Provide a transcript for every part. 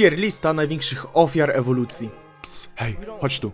Tier lista największych ofiar ewolucji. Ps, hej, chodź tu.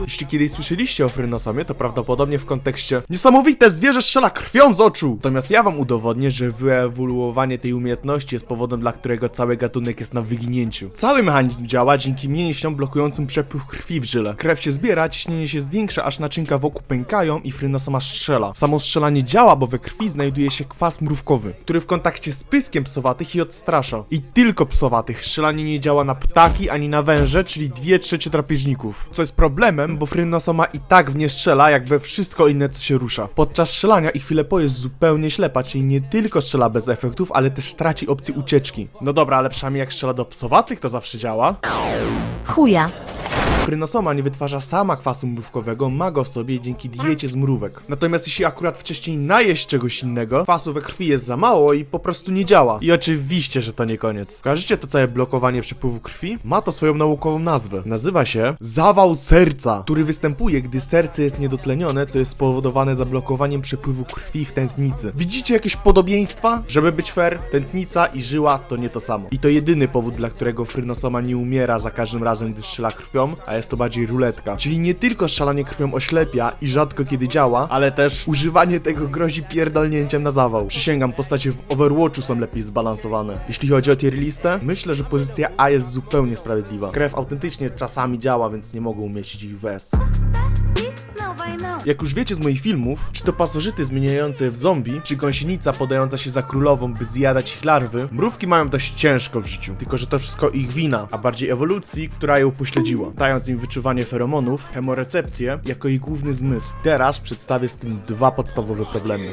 Jeśli kiedyś słyszeliście o Frynosomie, to prawdopodobnie w kontekście Niesamowite, zwierzę strzela krwią z oczu! Natomiast ja wam udowodnię, że wyewoluowanie tej umiejętności jest powodem, dla którego cały gatunek jest na wyginięciu. Cały mechanizm działa dzięki mięśniom blokującym przepływ krwi w żyle. Krew się zbiera, ciśnienie się zwiększa, aż naczynka wokół pękają i Frynosoma strzela. Samo strzelanie działa, bo we krwi znajduje się kwas mrówkowy, który w kontakcie z pyskiem psowatych i odstrasza. I tylko psowatych. Strzelanie nie działa na ptaki ani na węże, czyli dwie trzecie drapieżników. Co jest problemem, bo Frynosoma i tak w nie strzela, jak we wszystko inne, co się rusza. Podczas strzelania i chwilę po jest zupełnie ślepa, czyli nie tylko strzela bez efektów, ale też traci opcję ucieczki. No dobra, ale przynajmniej jak strzela do psowatych, to zawsze działa. Chuja. Frynosoma nie wytwarza sama kwasu mrówkowego, ma go w sobie dzięki diecie z mrówek. Natomiast jeśli akurat wcześniej najeść czegoś innego, kwasu we krwi jest za mało i po prostu nie działa. I oczywiście, że to nie koniec. Kojarzycie to całe blokowanie przepływu krwi? Ma to swoją naukową nazwę. Nazywa się zawał serca, który występuje, gdy serce jest niedotlenione, co jest spowodowane zablokowaniem przepływu krwi w tętnicy. Widzicie jakieś podobieństwa? Żeby być fair, tętnica i żyła to nie to samo. I to jedyny powód, dla którego Frynosoma nie umiera za każdym razem, gdy strzela krwią, a jest to bardziej ruletka. Czyli nie tylko strzelanie krwią oślepia i rzadko kiedy działa, ale też używanie tego grozi pierdolnięciem na zawał. Przysięgam, postacie w Overwatchu są lepiej zbalansowane. Jeśli chodzi o tier listę, myślę, że pozycja A jest zupełnie sprawiedliwa. Krew autentycznie czasami działa, więc nie mogą umieścić ich w S. Jak już wiecie z moich filmów, czy to pasożyty zmieniające w zombie, czy gąsienica podająca się za królową, by zjadać ich larwy, mrówki mają dość ciężko w życiu. Tylko, że to wszystko ich wina, a bardziej ewolucji, która ją pośledziła, dając im wyczuwanie feromonów, hemorecepcję, jako ich główny zmysł. Teraz przedstawię z tym dwa podstawowe problemy.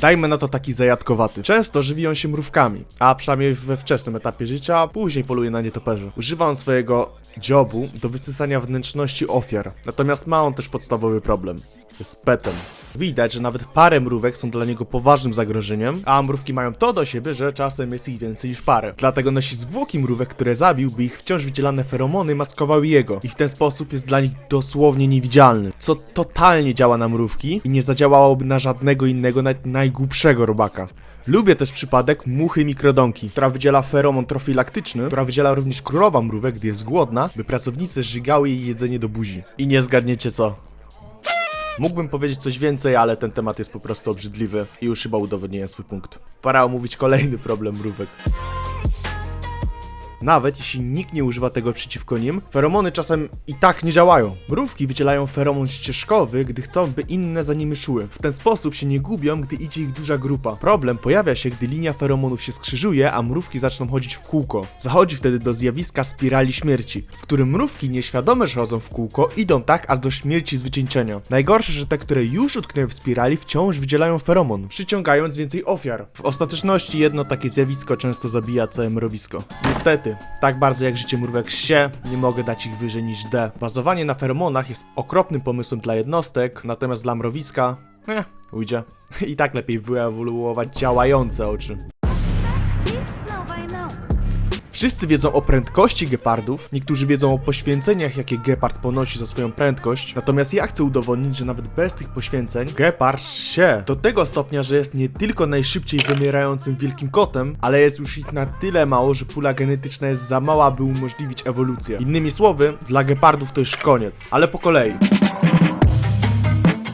Dajmy na to taki zajadkowaty. Często żywi on się mrówkami, a przynajmniej we wczesnym etapie życia, później poluje na nietoperze. Używa on swojego jobu do wysysania wnętrzności ofiar. Natomiast ma on też podstawowy problem. Jest petem. Widać, że nawet parę mrówek są dla niego poważnym zagrożeniem, a mrówki mają to do siebie, że czasem jest ich więcej niż parę. Dlatego nosi zwłoki mrówek, które zabił, by ich wciąż wydzielane feromony maskowały jego i w ten sposób jest dla nich dosłownie niewidzialny, co totalnie działa na mrówki i nie zadziałałoby na żadnego innego, nawet najgłupszego robaka. Lubię też przypadek muchy mikrodonki, która wydziela feromon trofilaktyczny, która wydziela również królowa mrówek, gdy jest głodna, by pracownice żygały jej jedzenie do buzi. I nie zgadniecie co. Mógłbym powiedzieć coś więcej, ale ten temat jest po prostu obrzydliwy i już chyba udowodniłem swój punkt. Pora omówić kolejny problem mrówek. Nawet jeśli nikt nie używa tego przeciwko nim, feromony czasem i tak nie działają. Mrówki wydzielają feromon ścieżkowy, gdy chcą, by inne za nimi szły. W ten sposób się nie gubią, gdy idzie ich duża grupa. Problem pojawia się, gdy linia feromonów się skrzyżuje, a mrówki zaczną chodzić w kółko. Zachodzi wtedy do zjawiska spirali śmierci, w którym mrówki nieświadome, że chodzą w kółko, idą tak, aż do śmierci z wycieńczenia. Najgorsze, że te, które już utknęły w spirali, wciąż wydzielają feromon, przyciągając więcej ofiar. W ostateczności jedno takie zjawisko często zabija całe mrowisko. Niestety, tak bardzo jak życie mrówek się, nie mogę dać ich wyżej niż D. Bazowanie na feromonach jest okropnym pomysłem dla jednostek, natomiast dla mrowiska, eh, ujdzie. I tak lepiej wyewoluować działające oczy. Wszyscy wiedzą o prędkości gepardów, niektórzy wiedzą o poświęceniach, jakie gepard ponosi za swoją prędkość, natomiast ja chcę udowodnić, że nawet bez tych poświęceń gepard się do tego stopnia, że jest nie tylko najszybciej wymierającym wielkim kotem, ale jest już ich na tyle mało, że pula genetyczna jest za mała, by umożliwić ewolucję. Innymi słowy, dla gepardów to już koniec, ale po kolei.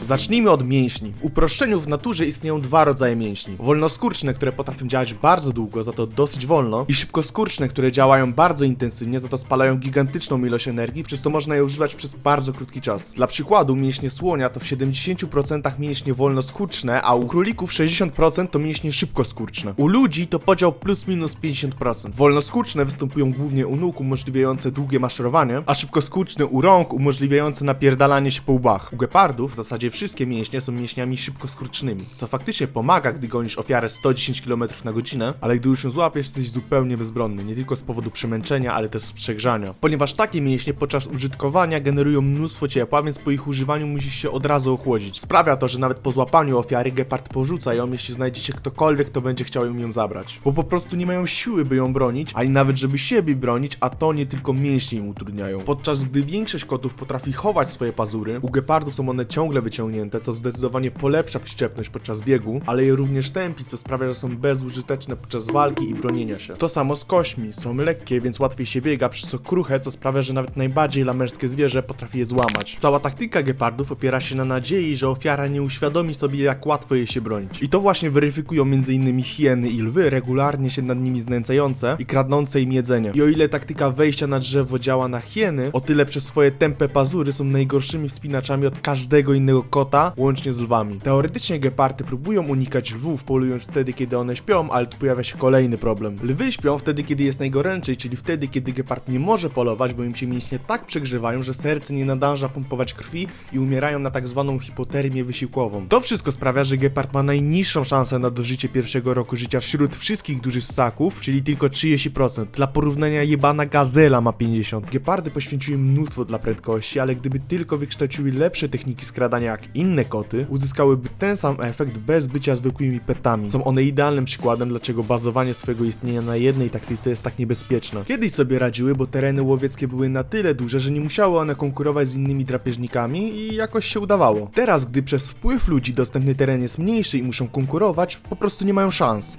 Zacznijmy od mięśni. W uproszczeniu w naturze istnieją dwa rodzaje mięśni. Wolnoskórczne, które potrafią działać bardzo długo, za to dosyć wolno, i szybkoskórczne, które działają bardzo intensywnie, za to spalają gigantyczną ilość energii, przez to można je używać przez bardzo krótki czas. Dla przykładu, mięśnie słonia to w 70% mięśnie wolnoskórczne, a u królików 60% to mięśnie szybkoskórczne. U ludzi to podział plus minus 50%. Wolnoskórczne występują głównie u nóg umożliwiające długie maszerowanie, a szybkoskórczne u rąk umożliwiające napierdalanie się po łbach. U gepardów w zasadzie wszystkie mięśnie są mięśniami szybkoskurcznymi, co faktycznie pomaga, gdy gonisz ofiarę 110 km na godzinę, ale gdy już ją złapiesz, jesteś zupełnie bezbronny, nie tylko z powodu przemęczenia, ale też z przegrzania. Ponieważ takie mięśnie podczas użytkowania generują mnóstwo ciepła, więc po ich używaniu musisz się od razu ochłodzić. Sprawia to, że nawet po złapaniu ofiary gepard porzuca ją, jeśli znajdziecie ktokolwiek, kto będzie chciał ją, zabrać. Bo po prostu nie mają siły, by ją bronić, ani nawet żeby siebie bronić, a to nie tylko mięśnie im utrudniają. Podczas gdy większość kotów potrafi chować swoje pazury, u gepardów są one ciągle wyciągane co zdecydowanie polepsza przyczepność podczas biegu, ale je również tępi, co sprawia, że są bezużyteczne podczas walki i bronienia się. To samo z kośćmi, są lekkie, więc łatwiej się biega, przez co kruche, co sprawia, że nawet najbardziej lamerskie zwierzę potrafi je złamać. Cała taktyka gepardów opiera się na nadziei, że ofiara nie uświadomi sobie, jak łatwo jej się bronić. I to właśnie weryfikują m.in. hieny i lwy, regularnie się nad nimi znęcające i kradnące im jedzenie. I o ile taktyka wejścia na drzewo działa na hieny, o tyle przez swoje tępe pazury są najgorszymi wspinaczami od każdego innego kota, łącznie z lwami. Teoretycznie gepardy próbują unikać lwów, polując wtedy, kiedy one śpią, ale tu pojawia się kolejny problem. Lwy śpią wtedy, kiedy jest najgoręczej, czyli wtedy, kiedy gepard nie może polować, bo im się mięśnie tak przegrzewają, że serce nie nadąża pompować krwi i umierają na tak zwaną hipotermię wysiłkową. To wszystko sprawia, że gepard ma najniższą szansę na dożycie pierwszego roku życia wśród wszystkich dużych ssaków, czyli tylko 30%. Dla porównania jebana gazela ma 50. Gepardy poświęciły mnóstwo dla prędkości, ale gdyby tylko wykształciły lepsze techniki skradania inne koty, uzyskałyby ten sam efekt bez bycia zwykłymi petami. Są one idealnym przykładem, dlaczego bazowanie swojego istnienia na jednej taktyce jest tak niebezpieczne. Kiedyś sobie radziły, bo tereny łowieckie były na tyle duże, że nie musiały one konkurować z innymi drapieżnikami i jakoś się udawało. Teraz, gdy przez wpływ ludzi dostępny teren jest mniejszy i muszą konkurować, po prostu nie mają szans.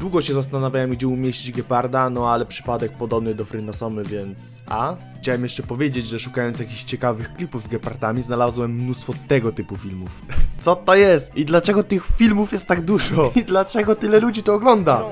Długo się zastanawiałem, gdzie umieścić geparda, no ale przypadek podobny do Frynosomy, więc... A? Chciałem jeszcze powiedzieć, że szukając jakichś ciekawych klipów z gepardami, znalazłem mnóstwo tego typu filmów. Co to jest? I dlaczego tych filmów jest tak dużo? I dlaczego tyle ludzi to ogląda?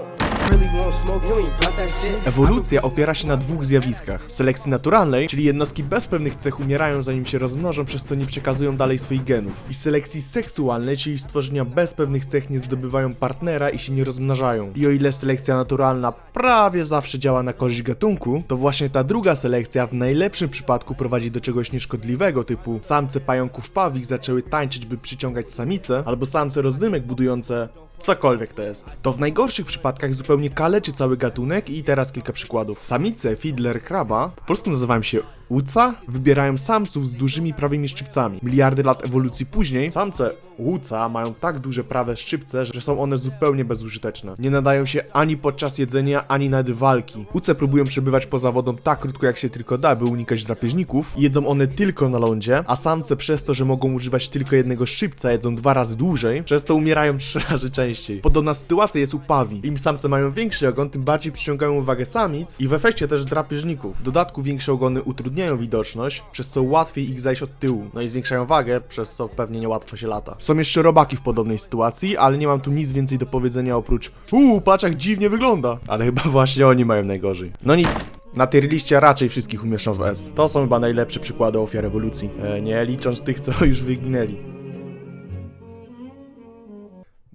Ewolucja opiera się na dwóch zjawiskach. Selekcji naturalnej, czyli jednostki bez pewnych cech umierają zanim się rozmnożą, przez co nie przekazują dalej swoich genów. I selekcji seksualnej, czyli stworzenia bez pewnych cech nie zdobywają partnera i się nie rozmnażają. I o ile selekcja naturalna prawie zawsze działa na korzyść gatunku, to właśnie ta druga selekcja w najlepszym przypadku prowadzi do czegoś nieszkodliwego, typu samce pająków pawik zaczęły tańczyć, by przyciągać samice, albo samce rozdymek budujące Cokolwiek to jest. To w najgorszych przypadkach zupełnie kaleczy cały gatunek i teraz kilka przykładów. Samice Fiddler Kraba, po polsku nazywają się Uca, wybierają samców z dużymi prawymi szczypcami. Miliardy lat ewolucji później, samce Uca mają tak duże prawe szczypce, że są one zupełnie bezużyteczne. Nie nadają się ani podczas jedzenia, ani nawet walki. Uce próbują przebywać poza wodą tak krótko jak się tylko da, by unikać drapieżników. Jedzą one tylko na lądzie, a samce przez to, że mogą używać tylko jednego szczypca, jedzą dwa razy dłużej, przez to umierają trzy razy częściej. Podobna sytuacja jest u pawi. Im samce mają większy ogon, tym bardziej przyciągają uwagę samic i w efekcie też drapieżników. W dodatku większe ogony utrudniają widoczność, przez co łatwiej ich zajść od tyłu, no i zwiększają wagę, przez co pewnie niełatwo się lata. Są jeszcze robaki w podobnej sytuacji, ale nie mam tu nic więcej do powiedzenia oprócz uuu, patrz jak dziwnie wygląda. Ale chyba właśnie oni mają najgorzej. No nic, na tej liście raczej wszystkich umieszczą w S. To są chyba najlepsze przykłady ofiar ewolucji. E, nie licząc tych, co już wyginęli.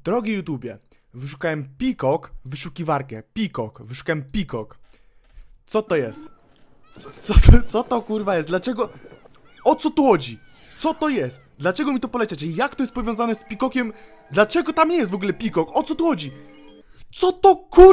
Drogi YouTubie, wyszukałem Peacock, wyszukiwarkę. Peacock, wyszukałem Peacock. Co to jest? Co, co, to, co to kurwa jest? Dlaczego? O co tu chodzi? Co to jest? Dlaczego mi to poleciacie? Jak to jest powiązane z Peacockiem? Dlaczego tam jest w ogóle Peacock? O co tu chodzi? Co to kur...